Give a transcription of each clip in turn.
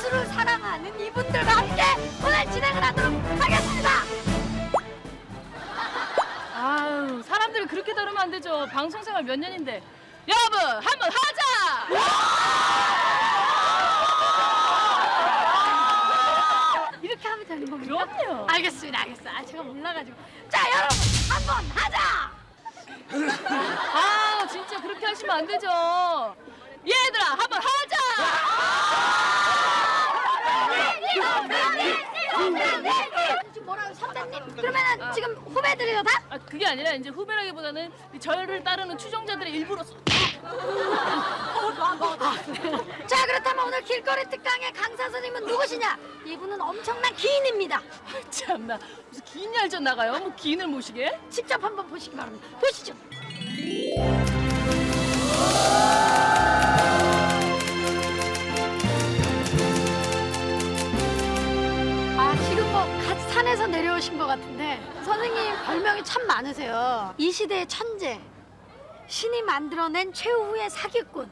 예술을 사랑하는 이분들과 함께 오늘 진행을 하도록 하겠습니다. 아유 사람들을 그렇게 다루면 안 되죠. 방송 생활 몇 년인데. 여러분 한번 하자. 이렇게 하면 되는 겁니까? 그럼요. 알겠습니다, 알겠어요. 아, 제가 몰라가지고. 자, 여러분, 한번 하자! 아 진짜 그렇게 하시면 안 되죠. 얘들아 한번 하자. 지금 뭐라고, 선배님? 그러면은 지금 후배들이요, 다? 아 그게 아니라 이제 후배라기보다는 이 저를 따르는 추종자들의 일부로. 자, 그렇다면 오늘 길거리 특강의 강사 선생님은 누구시냐? 이분은 엄청난 기인입니다. 참나 무슨 긴 얄전 나가요? 뭐 긴을 모시게? 직접 한번 보시기 바랍니다. 보시죠. 내려오신 것 같은데 선생님 별명이 참 많으세요. 이 시대의 천재, 신이 만들어낸 최후의 사기꾼,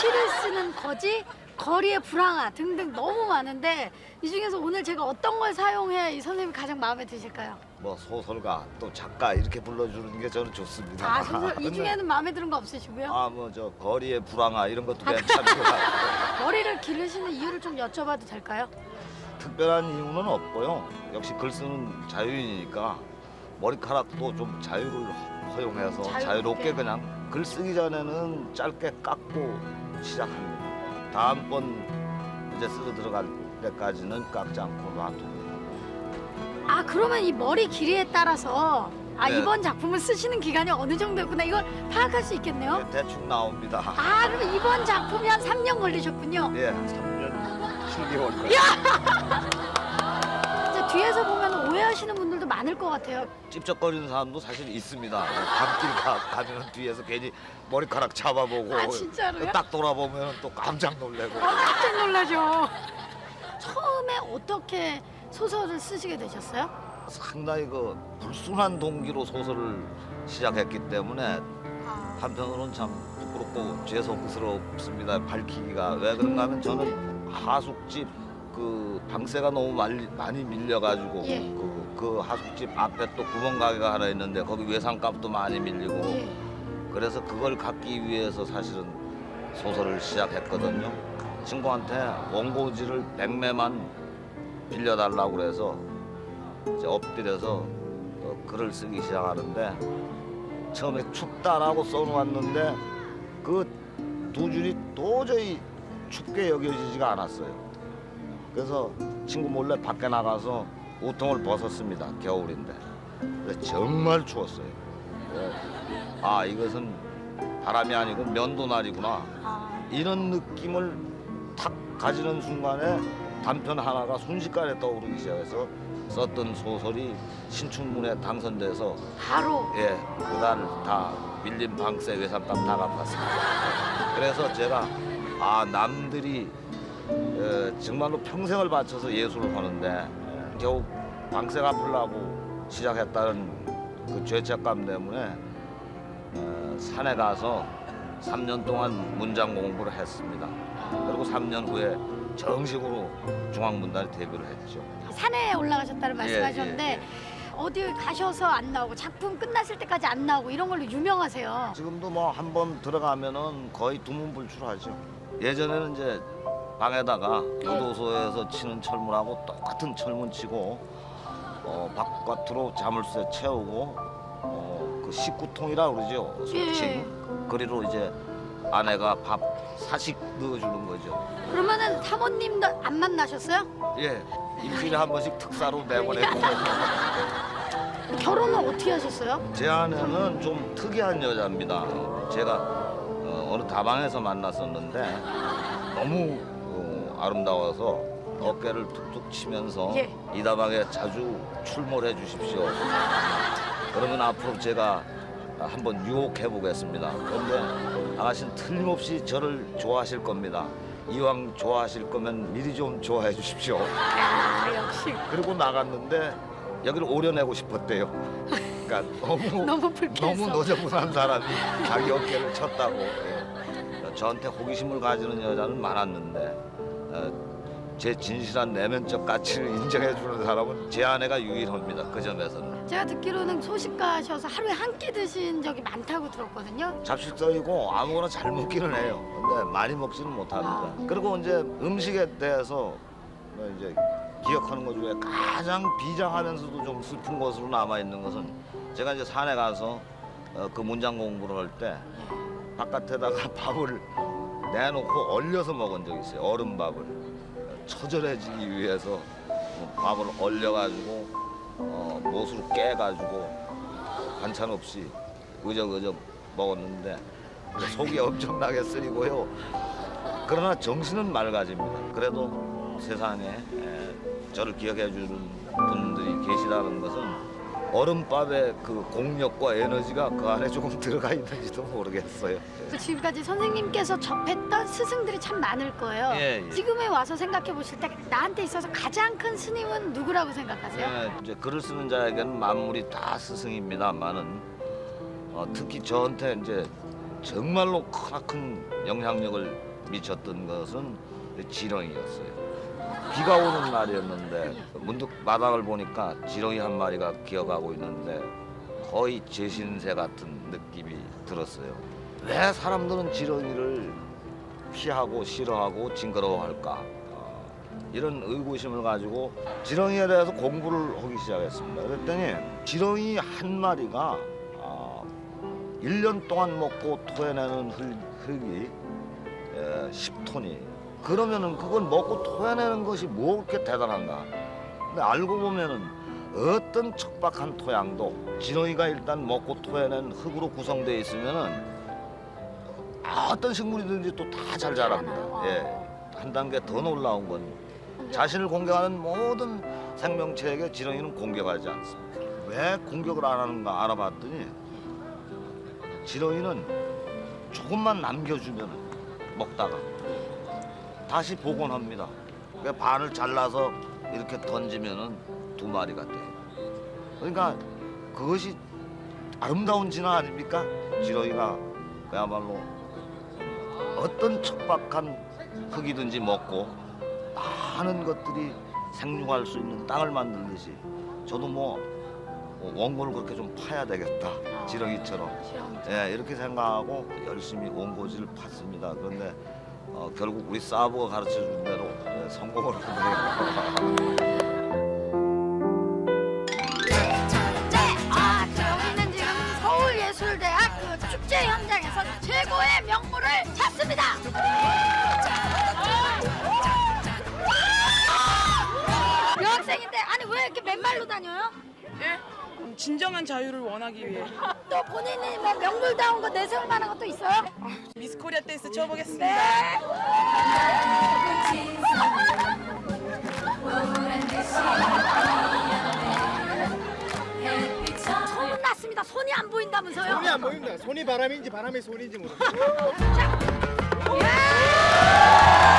시를 쓰는 거지, 거리의 불황아 등등 너무 많은데 이 중에서 오늘 제가 어떤 걸 사용해야 이 선생님이 가장 마음에 드실까요? 뭐 소설가 또 작가 이렇게 불러주는 게 저는 좋습니다. 아, 소설 이 근데 중에는 마음에 드는 거 없으시고요? 아 뭐 저 거리의 불황아 이런 것도 괜찮고 머리를 기르시는 이유를 좀 여쭤봐도 될까요? 특별한 이유는 없고요. 역시 글 쓰는 자유인이니까 머리카락도 좀 자유를 허용해서 자유롭게. 자유롭게 그냥 글 쓰기 전에는 짧게 깎고 시작합니다. 다음번 이제 쓰러 들어갈 때까지는 깎지 않고 놔둡니다. 아 그러면 이 머리 길이에 따라서 아 네. 이번 작품을 쓰시는 기간이 어느 정도였구나 이걸 파악할 수 있겠네요. 네, 대충 나옵니다. 아 그럼 이번 작품이 한 3년 걸리셨군요. 예, 3년 7개월 걸. 이제 뒤에서 보면 오해하시는 분들도 많을 것 같아요. 찝쩍거리는 사람도 사실 있습니다. 밤길 가, 가면 뒤에서 괜히 머리카락 잡아보고 아, 진짜로요? 딱 돌아보면 또 깜짝 놀래고 어, 깜짝 놀라죠. 처음에 어떻게 소설을 쓰시게 되셨어요? 상당히 그 불순한 동기로 소설을 시작했기 때문에 아, 한편으로는 참 부끄럽고 죄송스럽습니다. 밝히기가 왜 그런가 하면 저는 하숙집 그 방세가 너무 많이, 많이 밀려가지고 예. 그, 그 하숙집 앞에 또 구멍가게가 하나 있는데 거기 외상값도 많이 밀리고 예. 그래서 그걸 갚기 위해서 사실은 소설을 시작했거든요. 친구한테 원고지를 100매만 빌려달라고 그래서 이제 엎드려서 어, 글을 쓰기 시작하는데 처음에 춥다라고 써놓았는데 그 두 줄이 도저히 춥게 여겨지지가 않았어요. 그래서 친구 몰래 밖에 나가서 우통을 벗었습니다. 겨울인데. 정말 추웠어요. 예. 아 이것은 바람이 아니고 면도날이구나 아, 이런 느낌을 탁 가지는 순간에 단편 하나가 순식간에 떠오르기 시작해서 썼던 소설이 신춘문예 당선돼서 바로 예 그날 다 밀린 방세 외상값 다 갚았습니다. 그래서 제가 아 남들이 에, 정말로 평생을 바쳐서 예술을 하는데 에, 겨우 방세 갚으려고 시작했다는 그 죄책감 때문에 어, 산에 가서 3년 동안 문장 공부를 했습니다. 그리고 3년 후에 정식으로 중앙문단에 데뷔를 했죠. 산에 올라가셨다는 말씀하셨는데 예, 예. 어디 가셔서 안 나오고 작품 끝났을 때까지 안 나오고 이런 걸로 유명하세요. 지금도 뭐 한 번 들어가면은 거의 두문불출하죠. 예전에는 이제 방에다가 교도소에서 치는 철문하고 똑같은 철문 치고 어, 바깥으로 자물쇠 채우고 어, 그 식구통이라 그러죠. 예. 소칭. 그리로 이제 아내가 밥 사식 넣어주는 거죠. 그러면은 사모님도 안 만나셨어요? 예. 일주일에 한 번씩 특사로 내보내고 결혼은 어떻게 하셨어요? 제 아내는 좀 특이한 여자입니다. 제가 어, 어느 다방에서 만났었는데 너무 어, 아름다워서 어깨를 툭툭 치면서 예. 이 다방에 자주 출몰해 주십시오. 그러면 앞으로 제가 한번 유혹해 보겠습니다. 그런데 아가씨는 틀림없이 저를 좋아하실 겁니다. 이왕 좋아하실 거면 미리 좀 좋아해 주십시오. 아 역시 그리고 나갔는데 여기를 오려내고 싶었대요. 그러니까 너무 너무 불쾌해서. 너무 너저분한 사람이 자기 어깨를 쳤다고. 예. 저한테 호기심을 가지는 여자는 많았는데 어, 제 진실한 내면적 가치를 인정해 주는 사람은 제 아내가 유일합니다. 그 점에서는 제가 듣기로는 소식가셔서 하루에 한 끼 드신 적이 많다고 들었거든요. 잡식성이고 아무거나 잘 먹기는 해요. 근데 많이 먹지는 못합니다. 그리고 이제 음식에 대해서 뭐 이제 기억하는 것 중에 가장 비장하면서도 좀 슬픈 것으로 남아 있는 것은 제가 이제 산에 가서 어, 그 문장 공부를 할때 바깥에다가 밥을 내놓고 얼려서 먹은 적이 있어요. 얼음밥을 처절해지기 위해서 밥을 얼려가지고 어, 못으로 깨가지고 반찬 없이 의적의적 먹었는데 속이 엄청나게 쓰리고요. 그러나 정신은 맑아집니다. 그래도 세상에 에, 저를 지켜해 주는 분들이 계시다는 것은 얼음밥의 그 공력과 에너지가 그 안에 조금 들어가 있는지도 모르겠어요. 지금까지 선생님께서 접했던 스승들이 참 많을 거예요. 예, 예. 지금에 와서 생각해 보실 때 나한테 있어서 가장 큰 스님은 누구라고 생각하세요? 예, 이제 글을 쓰는 자에게는 만물이 다 스승입니다만은 어, 특히 저한테 이제 정말로 크나큰 영향력을 미쳤던 것은 지렁이였어요. 비가 오는 날이었는데 문득 마당을 보니까 지렁이 한 마리가 기어가고 있는데 거의 제 신세 같은 느낌이 들었어요. 왜 사람들은 지렁이를 피하고 싫어하고 징그러워할까? 어, 이런 의구심을 가지고 지렁이에 대해서 공부를 하기 시작했습니다. 그랬더니 지렁이 한 마리가 아, 1년 동안 먹고 토해내는 흙, 흙이 에, 10톤이에요. 그러면은 그건 먹고 토해내는 것이 뭐 그렇게 대단한가? 근데 알고 보면은 어떤 척박한 토양도 지렁이가 일단 먹고 토해낸 흙으로 구성되어 있으면은 어떤 식물이든지 또 다 잘 자랍니다. 예, 한 단계 더 놀라운 건 자신을 공격하는 모든 생명체에게 지렁이는 공격하지 않습니다. 왜 공격을 안 하는가 알아봤더니 지렁이는 조금만 남겨주면 먹다가 다시 복원합니다. 그 반을 잘라서 이렇게 던지면은 두 마리가 돼요. 그러니까 그것이 아름다운 진화 아닙니까? 지렁이가 그야말로 어떤 척박한 흙이든지 먹고 많은 것들이 생육할 수 있는 땅을 만들듯이 저도 뭐 원고를 그렇게 좀 파야 되겠다 지렁이처럼 예 이렇게 생각하고 열심히 원고지를 팠습니다 그런데 어, 결국 우리 사부가 가르쳐 준 대로 예, 성공을 하네요 아, 그 명물을 찾습니다. 여학생인데 아니 왜 이렇게 맨발로 다녀요? 예? 진정한 자유를 원하기 위해 또 본인이 뭐 명물다운 거 내세울 만한 것도 있어요? 미스 코리아 댄스 쳐보겠습니다. 네. 소문 났습니다. 손이 안 보인다면서요? 손이 안 보인다. 손이 바람인지 바람이 손인지 모르겠어. 오십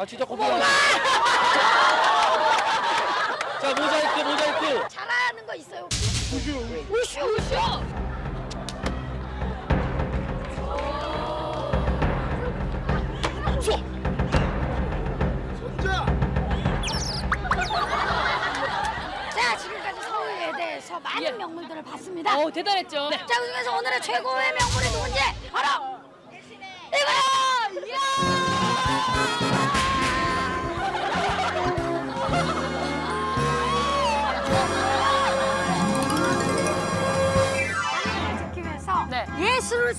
아 진짜. 어머, 자 모자이크 모자이크. 잘하는 거 있어요 혹시? 우슈. 우슈 우슈. 손자. 자 지금까지 서울예대에서 많은 예. 명물들을 봤습니다. 어 대단했죠. 자 그중에서 오늘의 최고의 명물이 누군지 바로 이거요.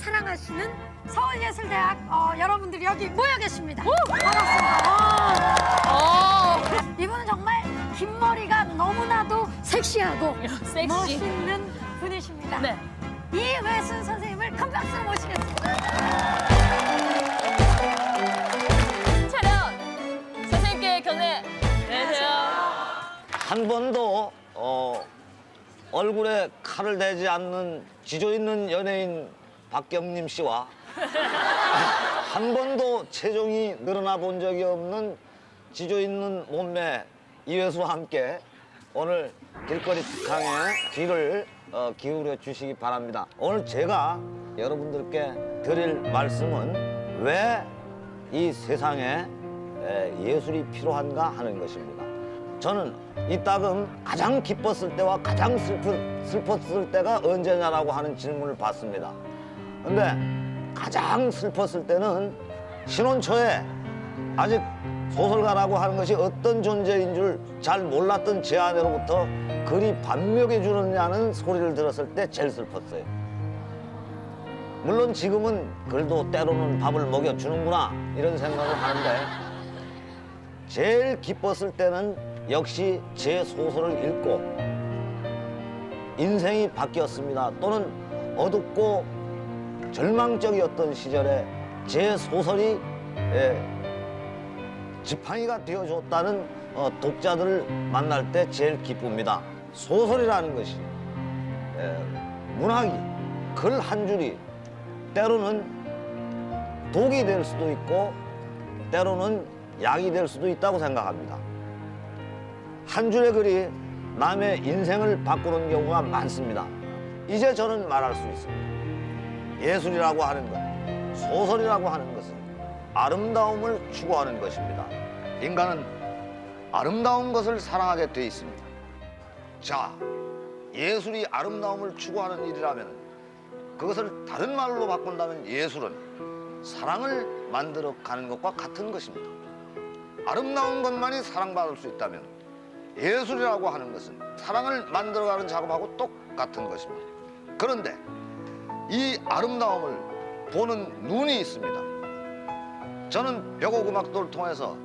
사랑하시는 서울예술대학 어, 여러분들이 여기 모여 계십니다. 반갑습니다. 어, 어, 이분은 정말 긴 머리가 너무나도 섹시하고 섹시. 멋있는 분이십니다. 네. 이회순 선생님을 큰 박수로 모시겠습니다. 차렷. 선생님께 견해. 안녕하세요. 한 번도 어, 얼굴에 칼을 대지 않는 지조 있는 연예인 박경림 씨와 한 번도 체중이 늘어나 본 적이 없는 지조 있는 몸매 이회수와 함께 오늘 길거리 특강에 귀를 어, 기울여 주시기 바랍니다. 오늘 제가 여러분들께 드릴 말씀은 왜 이 세상에 에, 예술이 필요한가 하는 것입니다. 저는 이따금 가장 기뻤을 때와 가장 슬프, 슬펐을 때가 언제냐라고 하는 질문을 받습니다. 근데 가장 슬펐을 때는 신혼 초에 아직 소설가라고 하는 것이 어떤 존재인 줄 잘 몰랐던 제 아내로부터 글이 반명해 주느냐는 소리를 들었을 때 제일 슬펐어요. 물론 지금은 글도 때로는 밥을 먹여주는구나 이런 생각을 하는데 제일 기뻤을 때는 역시 제 소설을 읽고 인생이 바뀌었습니다. 또는 어둡고 절망적이었던 시절에 제 소설이 예, 지팡이가 되어줬다는 어, 독자들을 만날 때 제일 기쁩니다. 소설이라는 것이 예, 문학이 글 한 줄이 때로는 독이 될 수도 있고 때로는 약이 될 수도 있다고 생각합니다. 한 줄의 글이 남의 인생을 바꾸는 경우가 많습니다. 이제 저는 말할 수 있습니다. 예술이라고 하는 것, 소설이라고 하는 것은 아름다움을 추구하는 것입니다. 인간은 아름다운 것을 사랑하게 돼 있습니다. 자, 예술이 아름다움을 추구하는 일이라면 그것을 다른 말로 바꾼다면 예술은 사랑을 만들어 가는 것과 같은 것입니다. 아름다운 것만이 사랑받을 수 있다면 예술이라고 하는 것은 사랑을 만들어가는 작업하고 똑같은 것입니다. 그런데 이 아름다움을 보는 눈이 있습니다. 저는 벽오음악도를 통해서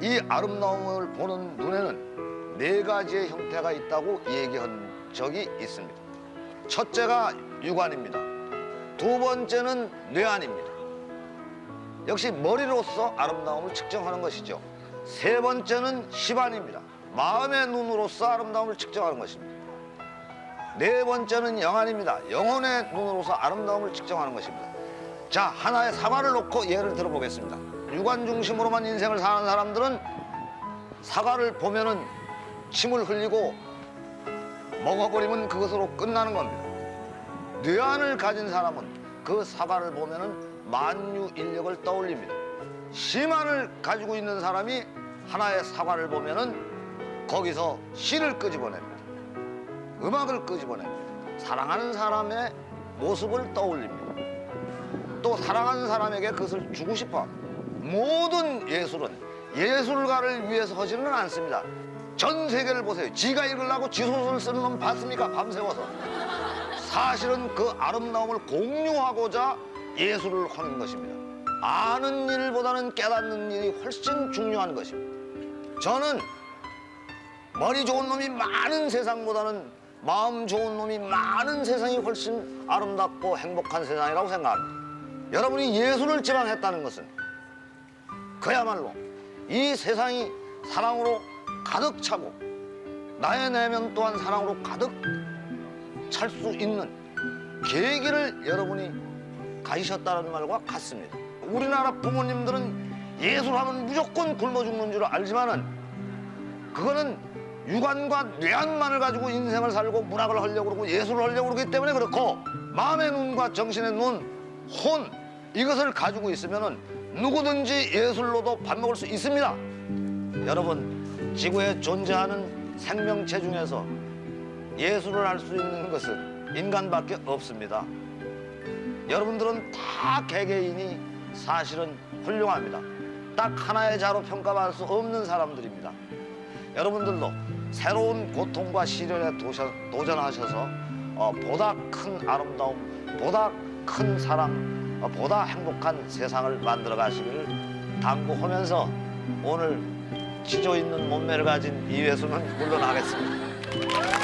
이 아름다움을 보는 눈에는 네 가지의 형태가 있다고 얘기한 적이 있습니다. 첫째가 육안입니다. 두 번째는 뇌안입니다. 역시 머리로서 아름다움을 측정하는 것이죠. 세 번째는 시반입니다. 마음의 눈으로서 아름다움을 측정하는 것입니다. 네 번째는 영안입니다. 영혼의 눈으로서 아름다움을 측정하는 것입니다. 자, 하나의 사과를 놓고 예를 들어보겠습니다. 육안 중심으로만 인생을 사는 사람들은 사과를 보면은 침을 흘리고 먹어버리면 그것으로 끝나는 겁니다. 뇌안을 가진 사람은 그 사과를 보면은 만유 인력을 떠올립니다. 시만을 가지고 있는 사람이 하나의 사과를 보면은 거기서 시를 끄집어냅니다. 음악을 끄집어냅니다. 사랑하는 사람의 모습을 떠올립니다. 또 사랑하는 사람에게 그것을 주고 싶어. 모든 예술은 예술가를 위해서 하지는 않습니다. 전 세계를 보세요. 지가 읽으려고 지 소설 쓰는 놈 봤습니까? 밤새워서. 사실은 그 아름다움을 공유하고자 예술을 하는 것입니다. 아는 일보다는 깨닫는 일이 훨씬 중요한 것입니다. 저는 머리 좋은 놈이 많은 세상보다는 마음 좋은 놈이 많은 세상이 훨씬 아름답고 행복한 세상이라고 생각합니다. 여러분이 예술을 지망했다는 것은 그야말로 이 세상이 사랑으로 가득 차고 나의 내면 또한 사랑으로 가득 찰 수 있는 계기를 여러분이 가지셨다는 말과 같습니다. 우리나라 부모님들은 예술하면 무조건 굶어 죽는 줄 알지만은 그거는 육안과 뇌안만을 가지고 인생을 살고 문학을 하려고 그러고 예술을 하려고 그러기 때문에 그렇고 마음의 눈과 정신의 눈, 혼 이것을 가지고 있으면은 누구든지 예술로도 밥 먹을 수 있습니다. 여러분 지구에 존재하는 생명체 중에서 예술을 할 수 있는 것은 인간밖에 없습니다. 여러분들은 다 개개인이 사실은 훌륭합니다. 딱 하나의 자로 평가받을 수 없는 사람들입니다. 여러분들도 새로운 고통과 시련에 도전, 도전하셔서 어, 보다 큰 아름다움, 보다 큰 사랑, 어, 보다 행복한 세상을 만들어 가시기를 당부하면서 오늘 지조 있는 몸매를 가진 이회수는 물러나겠습니다.